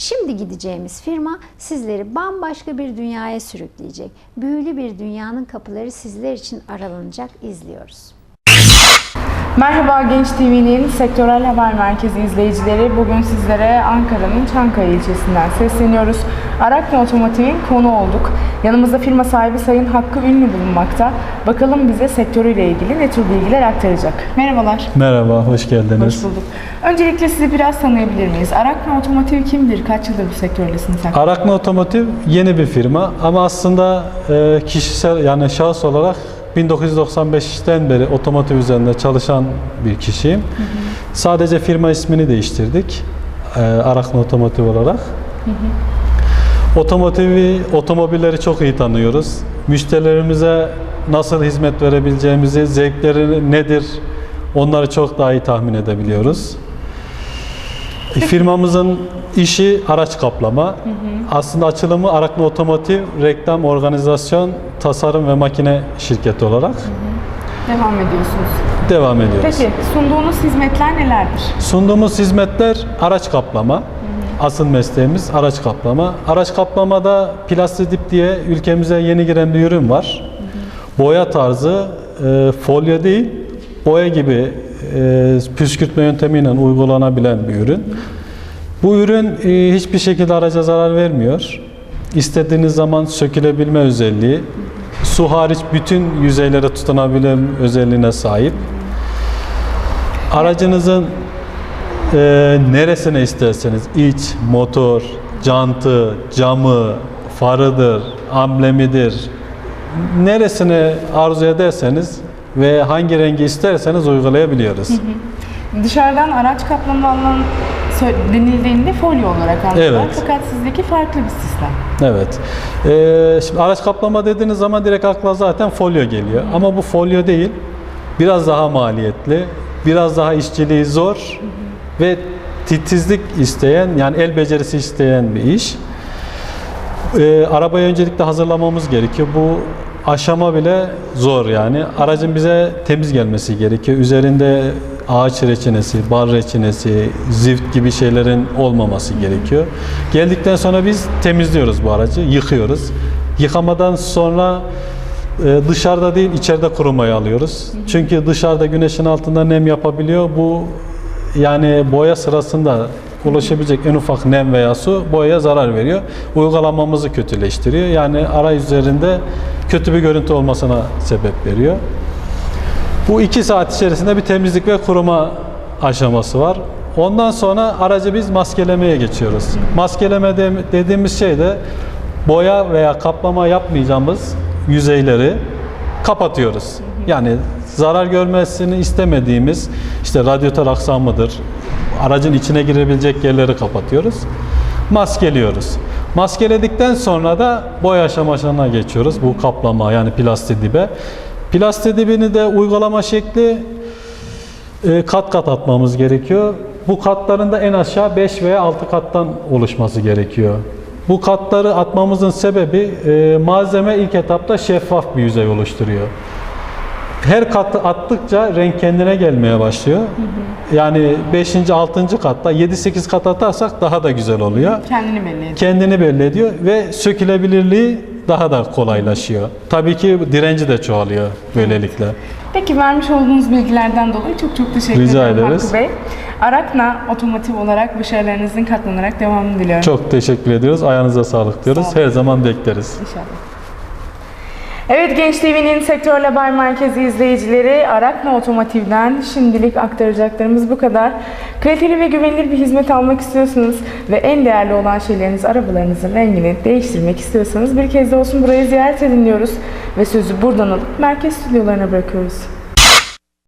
Şimdi gideceğimiz firma sizleri bambaşka bir dünyaya sürükleyecek. Büyülü bir dünyanın kapıları sizler için aralanacak. İzliyoruz. Merhaba Genç TV'nin sektörel haber merkezi izleyicileri. Bugün sizlere Ankara'nın Çankaya ilçesinden sesleniyoruz. Arakne Otomotiv'in konu olduk. Yanımızda firma sahibi Sayın Hakkı Ünlü bulunmakta. Bakalım bize sektörüyle ilgili ne tür bilgiler aktaracak. Merhabalar. Merhaba, hoş geldiniz. Hoş bulduk. Öncelikle sizi biraz tanıyabilir miyiz? Arakne Otomotiv kimdir? Kaç yıldır bu sektördesiniz? Hakkı? Arakne Otomotiv yeni bir firma ama aslında e, kişisel yani şahıs olarak 1995'ten beri otomotiv üzerinde çalışan bir kişiyim. Sadece firma ismini değiştirdik. E, Arakne Otomotiv olarak. Otomotivi, otomobilleri çok iyi tanıyoruz. Müşterilerimize nasıl hizmet verebileceğimizi, zevkleri nedir onları çok daha iyi tahmin edebiliyoruz. Firmamızın işi araç kaplama. Aslında açılımı Araklı Otomotiv Reklam Organizasyon Tasarım ve Makine Şirketi olarak Devam ediyorsunuz. devam ediyoruz. Peki sunduğunuz hizmetler nelerdir? Sunduğumuz hizmetler araç kaplama. Asıl mesleğimiz araç kaplama. Araç kaplamada plastidip diye ülkemize yeni giren bir ürün var. Boya tarzı e, folyo değil, boya gibi e, püskürtme yöntemiyle uygulanabilen bir ürün. Bu ürün e, hiçbir şekilde araca zarar vermiyor. İstediğiniz zaman sökülebilme özelliği, su hariç bütün yüzeylere tutunabilen özelliğine sahip. Aracınızın e, neresine isterseniz iç, motor, jantı, camı, farıdır, amblemidir. Neresini arzu ederseniz ve hangi rengi isterseniz uygulayabiliyoruz. Dışarıdan araç kaplama alınan denildiğinde folyo olarak anlıyorlar. Evet. Fakat sizdeki farklı bir sistem. Evet. Ee, şimdi araç kaplama dediğiniz zaman direkt akla zaten folyo geliyor. Ama bu folyo değil. Biraz daha maliyetli, biraz daha işçiliği zor ve titizlik isteyen yani el becerisi isteyen bir iş. Ee, arabayı öncelikle hazırlamamız gerekiyor. Bu aşama bile zor yani. Aracın bize temiz gelmesi gerekiyor. Üzerinde ağaç reçinesi, bar reçinesi, zift gibi şeylerin olmaması gerekiyor. Geldikten sonra biz temizliyoruz bu aracı, yıkıyoruz. Yıkamadan sonra e, dışarıda değil içeride kurumaya alıyoruz. Çünkü dışarıda güneşin altında nem yapabiliyor. Bu yani boya sırasında ulaşabilecek en ufak nem veya su boyaya zarar veriyor. Uygulamamızı kötüleştiriyor. Yani ara üzerinde kötü bir görüntü olmasına sebep veriyor. Bu iki saat içerisinde bir temizlik ve kuruma aşaması var. Ondan sonra aracı biz maskelemeye geçiyoruz. Maskeleme de- dediğimiz şey de boya veya kaplama yapmayacağımız yüzeyleri kapatıyoruz. Yani zarar görmesini istemediğimiz işte radyatör aksamıdır, aracın içine girebilecek yerleri kapatıyoruz. Maskeliyoruz. Maskeledikten sonra da boya aşamasına geçiyoruz. Bu kaplama yani plastidibe. Plastidibini de uygulama şekli e, kat kat atmamız gerekiyor. Bu katların da en aşağı 5 veya 6 kattan oluşması gerekiyor. Bu katları atmamızın sebebi e, malzeme ilk etapta şeffaf bir yüzey oluşturuyor. Her katı attıkça renk kendine gelmeye başlıyor. Yani 5. 6. katta 7-8 kat atarsak daha da güzel oluyor. Kendini belli ediyor. Kendini belli ediyor ve sökülebilirliği daha da kolaylaşıyor. Tabii ki direnci de çoğalıyor böylelikle. Peki vermiş olduğunuz bilgilerden dolayı çok çok teşekkür Rica ederim ederiz. Hakkı Bey. Arakna Otomotiv olarak başarılarınızın katlanarak devamını diliyorum. Çok teşekkür ediyoruz. Ayağınıza sağlık diyoruz. Sağ olun. Her zaman bekleriz. İnşallah. Evet Genç TV'nin Sektör Haber Merkezi izleyicileri Arakna Otomotiv'den şimdilik aktaracaklarımız bu kadar. Kaliteli ve güvenilir bir hizmet almak istiyorsanız ve en değerli olan şeyleriniz arabalarınızın rengini değiştirmek istiyorsanız bir kez de olsun burayı ziyaret edin diyoruz ve sözü buradan alıp merkez stüdyolarına bırakıyoruz.